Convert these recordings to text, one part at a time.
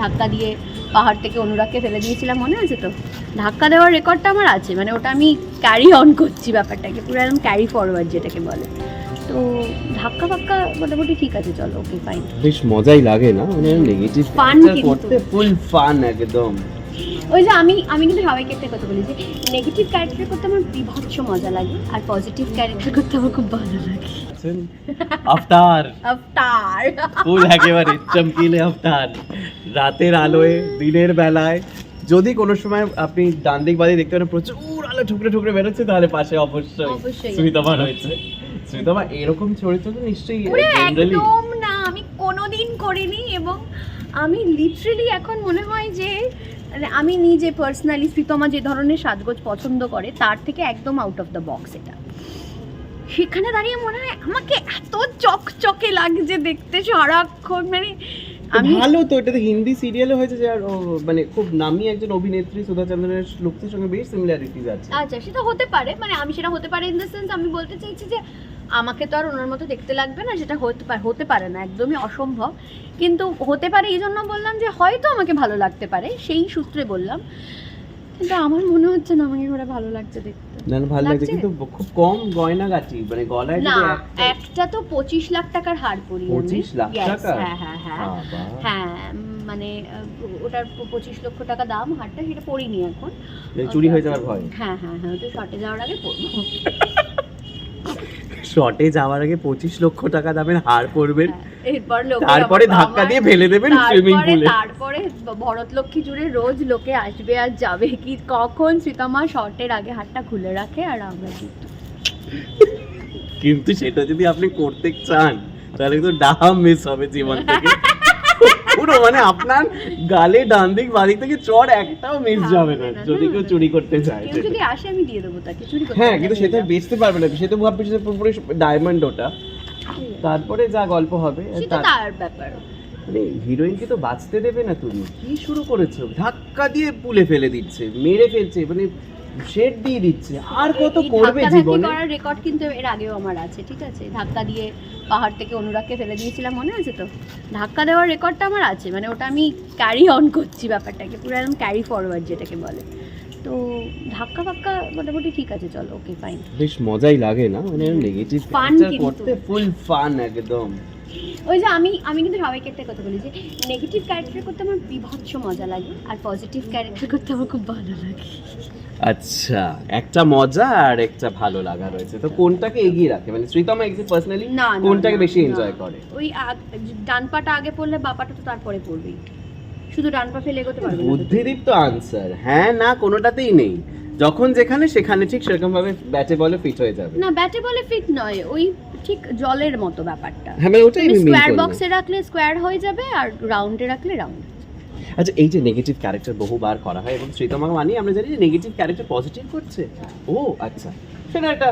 ধাক্কা দিয়ে পাহাড় থেকে অনুরাগকে ফেলে দিয়েছিলাম মনে আছে তো? ধাক্কা দেওয়ার রেকর্ডটা আমার আছে মানে ওটা আমি ক্যারি অন করছি ব্যাপারটাকে পুরো একদম ক্যারি ফরওয়ার্ড যেটাকে বলে। তো ধাক্কা ফাক্কা মোটামুটি ঠিক আছে চলো ওকে ফাইন বেশ মজাই লাগে না? মানে নেগেটিভ ফান করতে ফুল ফান একদম। ওই যে আমি আমি কিন্তু সবাইকে একটা কথা বলি যে নেগেটিভ ক্যারেক্টার করতে আমার বিভৎস মজা লাগে আর পজিটিভ ক্যারেক্টার করতে আমার খুব ভালো লাগে। আফতার। আফতার। ফুল একেবারে চমকিলে আফতার। রাতের আলোয় দিনের বেলায়। যদি কোনো সময় আপনি ডান দিক বাদিক দেখতে পারেন প্রচুর আলো ঠুকরে ঠুকরে বেরোচ্ছে তাহলে পাশে অবশ্যই অবশ্যই। সুমিতমা রয়েছে। সুমিতমা এরকম চরিত্র তো নিশ্চয়ই জেনারেলি একদম না আমি কোনোদিন করিনি এবং আমি লিটারেলি এখন মনে হয় যে মানে আমি নিজে পার্সোনালি প্রীতমা যে ধরনের সাজগোজ পছন্দ করে তার থেকে একদম আউট অফ দ্য বক্স এটা। সেখানে দাঁড়িয়ে মনে হয় আমাকে এত চকচকে লাগছে দেখতে সারাক্ষণ মানে আমি ভালো তো এটা তো হিন্দি সিরিয়ালে হয়েছে যে আর ও মানে খুব নামি একজন অভিনেত্রী সুধা চন্দ্রনের লুকসের সঙ্গে বেশ সিমিলারিটিজ আছে। আচ্ছা সেটা হতে পারে মানে আমি সেটা হতে পারে ইন দ্য সেন্স আমি বলতে চাইছি যে আমাকে তো আর ওনার মতো দেখতে লাগবে না সেটা হতে পারে হতে পারে না একদমই অসম্ভব। কিন্তু হতে পারে এই জন্য বললাম যে হয়তো আমাকে ভালো লাগতে পারে সেই সূত্রে বললাম। কিন্তু আমার মনে হচ্ছে না আমাকে ওরা ভালো লাগছে দেখতে। না না, ভালো লাগছে লাগছে? কিন্তু খুব কম গয়না গাছি মানে গলায় না একটা- তো পঁচিশ লাখ টাকার হার পরি আমি। 25 লাখ টাকা? হ্যাঁ হ্যাঁ হ্যাঁ। হ্যাঁ মানে ওটার পঁচিশ লক্ষ টাকা দাম হারটা সেটা পড়িনি এখন। চুরি হয়ে যাওয়ার ভয়। হ্যাঁ হ্যাঁ হ্যাঁ ওটা শর্টে যাওয়ার আগে পড়ব। শর্টে যাওয়ার আগে পঁচিশ লক্ষ টাকা দামের হার পরবেন। হ্যাঁ, এরপর তারপরে ধাক্কা দিয়ে ফেলে দেবেন সুইমিং পুলে তারপরে ভরত লক্ষ্মী জুড়ে রোজ লোকে আসবে আর যাবে কি কখন সীতামা শর্টের আগে হাতটা খুলে রাখে আর আমরা কিন্তু। সেটা যদি আপনি করতে চান তাহলে কিন্তু ডাহা মিস হবে জীবন থেকে। পুরো মানে আপনার গালে ডান দিক বাদিক থেকে চড় একটাও মিস যাবে না যদি কেউ চুরি করতে চায়। কেউ যদি আসে আমি দিয়ে দেবো তাকে চুরি করতে হ্যাঁ কিন্তু সেটা। বেচতে পারবে না সে তো ভাববে সে পুরোপুরি ডায়মন্ড ওটা। তারপরে যা গল্প হবে সেটা তার- তার ব্যাপার। মানে হিরোইনকে তো বাঁচতে দেবে না তুমি। কি শুরু করেছ ধাক্কা দিয়ে পুলে ফেলে দিচ্ছে মেরে ফেলছে মানে শেড দিয়ে দিচ্ছে। আর কত করবে জীবনে? করার রেকর্ড কিন্তু এর আগেও আমার আছে ঠিক আছে? ধাক্কা দিয়ে পাহাড় থেকে অনুরাগকে ফেলে দিয়েছিলাম মনে আছে তো? ধাক্কা দেওয়ার রেকর্ডটা আমার আছে মানে ওটা আমি ক্যারি অন করছি ব্যাপারটাকে পুরো একদম ক্যারি ফরওয়ার্ড যেটাকে বলে। তো ধাক্কা ফাক্কা মোটামুটি ঠিক আছে চলো ওকে ফাইন বেশ মজাই লাগে না? মানে নেগেটিভ কিন্তু। করতে ফুল ফান একদম। ওই যে আমি আমি কিন্তু সবাইকে একটা কথা বলি যে নেগেটিভ ক্যারেক্টার করতে আমার বিভৎস মজা লাগে আর পজিটিভ ক্যারেক্টার করতে আমার খুব ভালো লাগে। আচ্ছা একটা মজা আর একটা ভালো লাগা রয়েছে। তো কোনটাকে এগিয়ে রাখে? মানে শ্রীতমা এক্সি পার্সোনালি কোনটাকে বেশি এনজয় করে? ওই ডান পাটা আগে পড়লে বাপাটা তো তারপরে পড়বেই। শুধু ডান পা ফেলে এগোতে পারবে না। তো। বুদ্ধিদীপ্ত আনসার হ্যাঁ না কোনোটাতেই নেই। যখন যেখানে সেখানে ঠিক সেরকম ভাবে ব্যাটে বলে ফিট হয়ে যাবে। না ব্যাটে বলে ফিট নয় ওই ঠিক জলের মতো ব্যাপারটা। হ্যাঁ মানে ওটাই আমি স্কোয়ার। বক্সে রাখলে স্কোয়ার হয়ে যাবে আর রাউন্ডে রাখলে রাউন্ড আচ্ছা এই যে নেগেটিভ ক্যারেক্টার বহুবার করা হয় এবং শ্রীতমা মানি আমরা জানি যে নেগেটিভ ক্যারেক্টার পজিটিভ করছে। ও আচ্ছা। সেটা একটা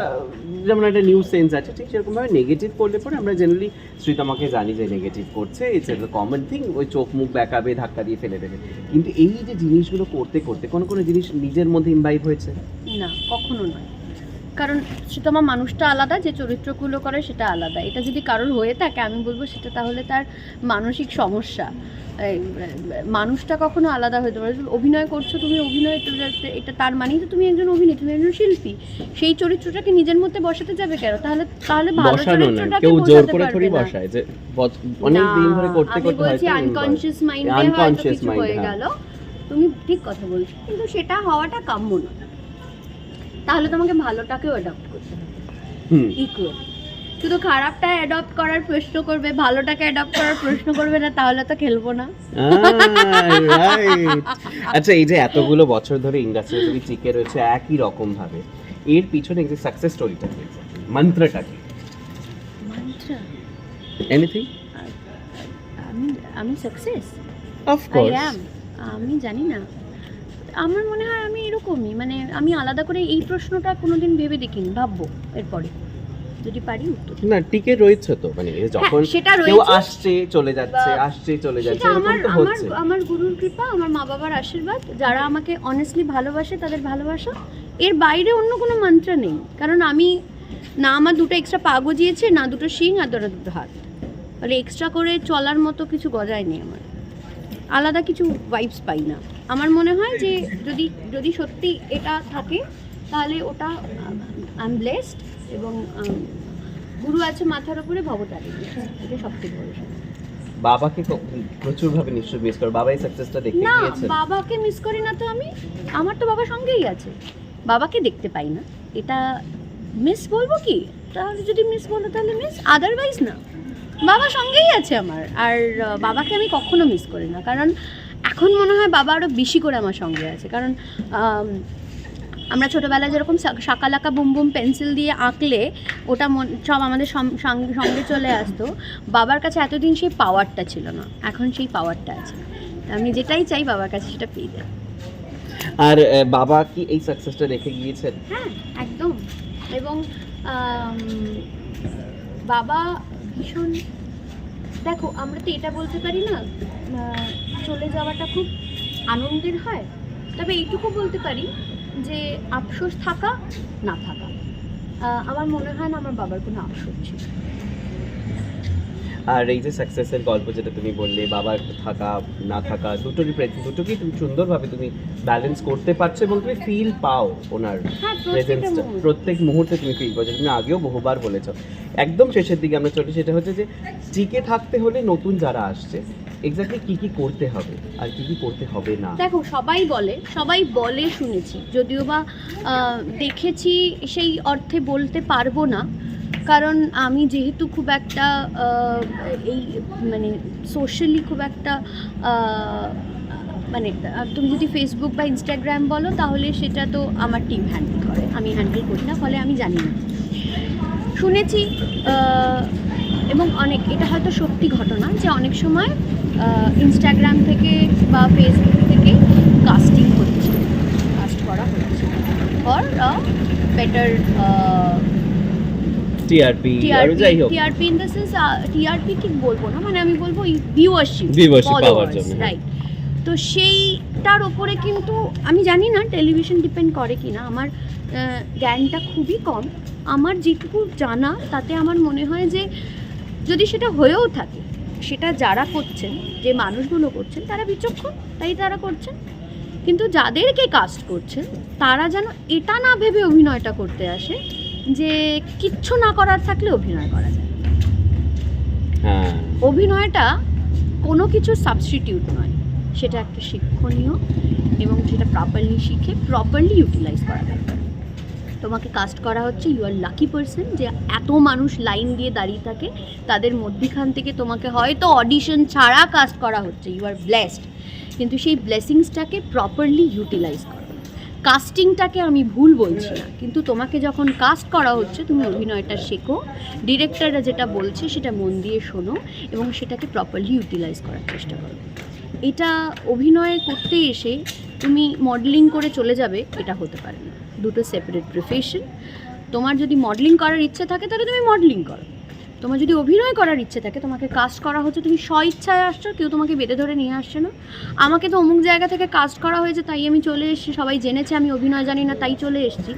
যেমন একটা নিউজ সেন্স আছে ঠিক সেরকমভাবে নেগেটিভ করলে পরে আমরা জেনারেলি শ্রীতমাকে জানি যে নেগেটিভ করছে ইটস একটা কমন থিং ওই চোখ মুখ ব্যাকাবে ধাক্কা দিয়ে ফেলে দেবে। কিন্তু এই যে জিনিসগুলো করতে করতে কোনো কোনো জিনিস নিজের মধ্যে ইনভাইভ হয়েছে? না কখনো নয়। কারণ সেটা আমার মানুষটা আলাদা যে চরিত্রগুলো করে সেটা আলাদা। এটা যদি কারোর হয়ে থাকে আমি বলব সেটা তাহলে তার মানসিক সমস্যা। মানুষটা কখনো আলাদা হতে পারে অভিনয় করছ তুমি অভিনয় এটা তার মানেই তো তুমি একজন অভিনেত্রী তুমি একজন শিল্পী। সেই চরিত্রটাকে নিজের মধ্যে বসাতে যাবে কেন? তাহলে তাহলে ভালো চরিত্রটাকে কেউ জোর করে পারবে না। যে অনেক দিন ধরে করতে করতে বলছি হয়তো আনকনশিয়াস মাইন্ডে হয়তো কিছু হয়ে হ্যাঁ। গেল। তুমি ঠিক কথা বলছো কিন্তু সেটা হওয়াটা কাম্য না তাহলে তোমাকে ভালোটাকেও অ্যাডপ্ট করতে হবে। ইকুয়াল শুধু খারাপটা অ্যাডপ্ট করার প্রশ্ন করবে ভালোটাকে অ্যাডপ্ট করার প্রশ্ন করবে না তাহলে তো খেলব না। আচ্ছা এই যে এতগুলো বছর ধরে ইন্ডাস্ট্রি তুমি টিকে রয়েছে একই রকম ভাবে এর পিছনে যে সাকসেস স্টোরিটা মন্ত্রটা কি? Mantra, এনিথিং আমি আমি সাকসেস অফ কোর্স আমি জানি না। আমার মনে হয় আমি এরকমই মানে আমি আলাদা করে এই প্রশ্নটা কোনোদিন ভেবে দেখিনি ভাববো এরপরে। যদি পারি উত্তর না টিকে রয়েছে তো মানে যখন হ্যাঁ, সেটা কেউ। আসছে চলে যাচ্ছে আসছে চলে যাচ্ছে আমার আমার আমার গুরুর কৃপা আমার মা বাবার আশীর্বাদ যারা আমাকে অনেস্টলি ভালোবাসে তাদের ভালোবাসা। এর বাইরে অন্য কোনো মন্ত্র নেই কারণ আমি না আমার দুটো এক্সট্রা পা গজিয়েছে না দুটো শিং আর দুটো দুটো হাত তাহলে এক্সট্রা করে চলার মতো কিছু গজায় নেই আমার। আলাদা কিছু ভাইবস পাই না। আমার মনে হয় যে যদি যদি সত্যি এটা থাকে তাহলে ওটা আই এম ব্লেসড এবং গুরু আছে মাথার উপরে ভবতারী এটা সবথেকে বড়। বাবাকে প্রচুর ভাবে নিশ্চয়ই মিস করো। বাবা এই সাকসেসটা দেখতে না বাবাকে মিস করি না তো আমি। আমার তো বাবা সঙ্গেই আছে। বাবাকে দেখতে পাই না। এটা মিস বলব কি? তাহলে যদি মিস বলো তাহলে মিস আদারওয়াইজ না। বাবা সঙ্গেই আছে আমার। আর বাবাকে আমি কখনো মিস করি না। কারণ এখন মনে হয় বাবা আরও বেশি করে আমার সঙ্গে আছে। কারণ আমরা ছোটোবেলায় যেরকম সা- শাকালাকা বুম বুম পেন্সিল দিয়ে আঁকলে ওটা মন সব আমাদের সঙ্গে চলে আসতো বাবার কাছে এতদিন সেই পাওয়ারটা ছিল না। এখন সেই পাওয়ারটা আছে। আমি যেটাই চাই বাবার কাছে সেটা পেয়ে যাই। আর বাবা কি এই সাকসেসটা রেখে গিয়েছেন? হ্যাঁ একদম। এবং বাবা ভীষণ দেখো আমরা তো এটা বলতে পারি না চলে যাওয়াটা খুব আনন্দের হয়। তবে এইটুকু বলতে পারি যে আফসোস থাকা না থাকা। আমার মনে হয় না আমার বাবার কোনো আফসোস ছিল। আর এই যে সাকসেসের গল্প যেটা তুমি বললে বাবার থাকা না থাকা দুটোরই প্রে- দুটোকেই তুমি সুন্দরভাবে তুমি ব্যালেন্স করতে পারছ এবং তুমি ফিল পাও ওনার হ্যাঁ প্রেজেন্সটা প্রত্যেক মুহূর্তে তুমি ফিল করছ তুমি আগেও বহুবার বলেছ। একদম শেষের দিকে আমরা চলি সেটা হচ্ছে যে টিকে থাকতে হলে নতুন যারা আসছে এক্স্যাক্টলি কি কি করতে হবে আর কি কি করতে হবে না? দেখো, সবাই বলে সবাই বলে শুনেছি। যদিও বা দেখেছি সেই অর্থে বলতে পারব না। কারণ আমি যেহেতু খুব একটা এই মানে সোশ্যালি খুব একটা মানে তুমি যদি ফেসবুক বা ইনস্টাগ্রাম বলো, তাহলে সেটা তো আমার টিম হ্যান্ডেল করে। আমি হ্যান্ডেল করি না, ফলে আমি জানি না। শুনেছি এবং অনেক, এটা হয়তো সত্যি ঘটনা যে অনেক সময় ইনস্টাগ্রাম থেকে বা ফেসবুক থেকে কাস্টিং হচ্ছে কাস্ট করা হচ্ছে ফর বেটার টিআরপি আর যাই হোক। TRP in the sense TRP কি বলব না? মানে আমি বলব ভিউয়ারশিপ Viewership পাওয়ার জন্য। রাইট তো সেইটার ওপরে কিন্তু আমি জানি না টেলিভিশন ডিপেন্ড করে কি না আমার জ্ঞানটা খুবই কম। আমার যেটুকু জানা তাতে আমার মনে হয় যে যদি সেটা হয়েও থাকে সেটা যারা করছেন যে মানুষগুলো করছেন তারা বিচক্ষণ তাই তারা করছেন। কিন্তু যাদেরকে কাস্ট করছেন তারা যেন এটা না ভেবে অভিনয়টা করতে আসে যে কিচ্ছু না করার থাকলে অভিনয় করা যায়। হ্যাঁ। অভিনয়টা কোনো কিছু সাবস্টিটিউট নয়। সেটা একটা শিক্ষণীয় এবং সেটা প্রপারলি শিখে প্রপারলি ইউটিলাইজ করা দরকার। তোমাকে কাস্ট করা হচ্ছে ইউ আর লাকি পার্সন যে এত মানুষ লাইন দিয়ে দাঁড়িয়ে থাকে, তাদের মধ্যিখান থেকে তোমাকে হয়তো অডিশন ছাড়া কাস্ট করা হচ্ছে ইউ আর ব্লেসড কিন্তু সেই ব্লেসিংসটাকে প্রপারলি ইউটিলাইজ করো। কাস্টিংটাকে আমি ভুল বলছি না, কিন্তু তোমাকে যখন কাস্ট করা হচ্ছে, তুমি অভিনয়টা শেখো ডিরেক্টররা যেটা বলছে সেটা মন দিয়ে শোনো এবং সেটাকে প্রপারলি ইউটিলাইজ করার চেষ্টা করো। এটা অভিনয় করতে এসে তুমি মডেলিং করে চলে যাবে এটা হতে পারে না। দুটো সেপারেট প্রফেশন তোমার যদি মডেলিং করার ইচ্ছে থাকে তাহলে তুমি মডেলিং করো। তোমার যদি অভিনয় করার ইচ্ছে থাকে তোমাকে কাস্ট করা হচ্ছে তুমি স্ব ইচ্ছায় আসছো কেউ তোমাকে বেঁধে ধরে নিয়ে আসছে না। আমাকে তো অমুক জায়গা থেকে কাস্ট করা হয়েছে তাই আমি চলে এসেছি। সবাই জেনেছে আমি অভিনয় জানি না তাই চলে এসেছি।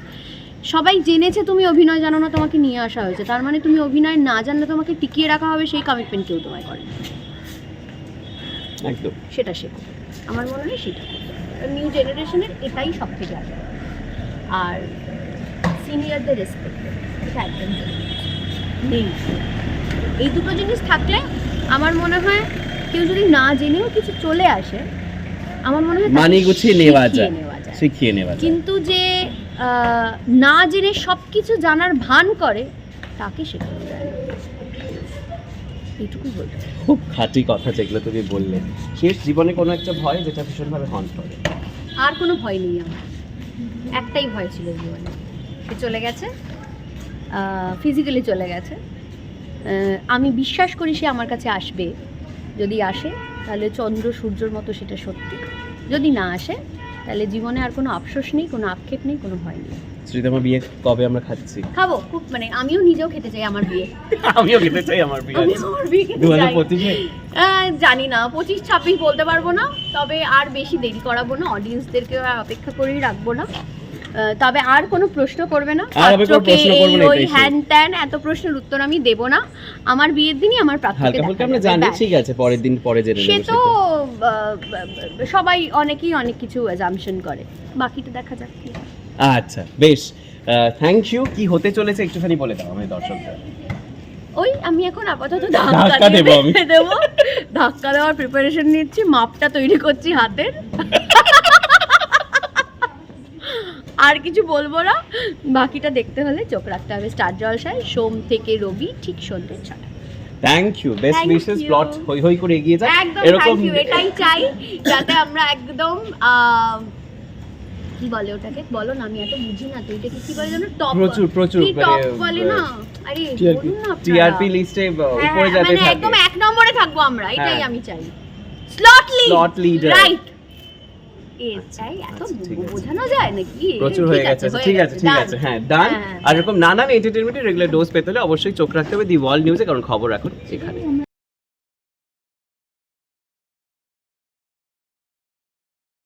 সবাই জেনেছে তুমি অভিনয় জানো না তোমাকে নিয়ে আসা হয়েছে। তার মানে তুমি অভিনয় না জানলে তোমাকে টিকিয়ে রাখা হবে সেই কমিটমেন্ট কেউ তোমায় করে একদম। সেটা শেখো আমার মনে হয় সেটা নিউ জেনারেশনের এটাই সব থেকে আগে। আর সিনিয়রদের রেসপেক্ট এটা একদম নেই। এই দুটো জিনিস থাকলে আমার মনে হয় কেউ যদি না জেনেও কিছু চলে আসে আমার মনে হয় মানি গুছিয়ে নেওয়া যায় শিখিয়ে নেওয়া যায়। কিন্তু যে আহ, না জেনে সব কিছু জানার ভান করে তাকে শেখানো যায়। এইটুকুই বলতে খুব খাঁটি কথা যেগুলো তুমি বললে। শেষ জীবনে কোনো একটা ভয় যেটা ভীষণভাবে হন্ট করে। আর কোনো ভয় নেই আমার। একটাই ভয় ছিল জীবনে। সে চলে গেছে ফিজিক্যালি চলে গেছে। আমি বিশ্বাস করি সে আমার কাছে আসবে। যদি আসে তাহলে চন্দ্র সূর্যর মতো সেটা সত্যি। যদি না আসে তাহলে জীবনে আর কোনো আফসোস নেই কোনো আক্ষেপ নেই কোনো ভয় নেই। শ্রীতমা বিয়ে কবে আমরা খাচ্ছি? খাব খুব মানে আমিও নিজেও খেতে চাই আমার বিয়ে। আমিও খেতে চাই আমার বিয়ে। আমার বিয়ে খেতে দু হাজার চাই। পঁচিশে? আহ, জানি না পঁচিশ ছাব্বিশ বলতে পারব না তবে আর বেশি দেরি করাবো না অডিয়েন্সদেরকে অপেক্ষা করেই রাখব না। আহ, তবে আর কোনো প্রশ্ন করবে না। আর পাত্রকে এই ওই হ্যান ত্যান এত প্রশ্নের উত্তর আমি দেব না। আমার বিয়ের দিনই আমার হালকা দেখা আমরা জানি ঠিক আছে পরের দিন পরে জেনে সে তো সবাই অনেকেই অনেক কিছু অ্যাজাম্পশন করে। বাকিটা দেখা যাক কি। আচ্ছা বেশ। থ্যাংক ইউ কি হতে চলেছে একটুখানি বলে দাও আমি দর্শকদের। ওই আমি এখন আপাতত ধাক্কা দেবো আমি। দেবো। ধাক্কা দেওয়ার প্রিপারেশন নিচ্ছি মাপটা তৈরি করছি হাতের। আর কিছু বলব না। বাকিটা দেখতে হলে চোখ রাখতে হবে স্টার জলসায়। সোম থেকে রবি ঠিক সন্ধ্যে ছটা থ্যাংক ইউ বেস্ট উইশেস প্লট হই হই করে এগিয়ে যাক। একদম এরকম থ্যাংক ইউ এটাই চাই যাতে আমরা একদম কি বলে ওটাকে? বলো না আমি এত বুঝি না তো এটাকে কি বলে জানো টপ প্রচুর প্রচুর টপ বলে না? আরে বলুন না। টিআরপি লিস্টে হ্যাঁ, উপরে যাতে মানে থাকে একদম এক নম্বরে থাকব আমরা এটাই হ্যাঁ। আমি চাই। Slot lead Slot leader. Right এটাই ঠিক হয়ে। আর এরকম নানান এন্টারটেনমেন্টের রেগুলার ডোজ পেতে হলে অবশ্যই চোখ রাখতে হবে দি ওয়ার্ল্ড নিউজে কারণ খবর এখন এখানে।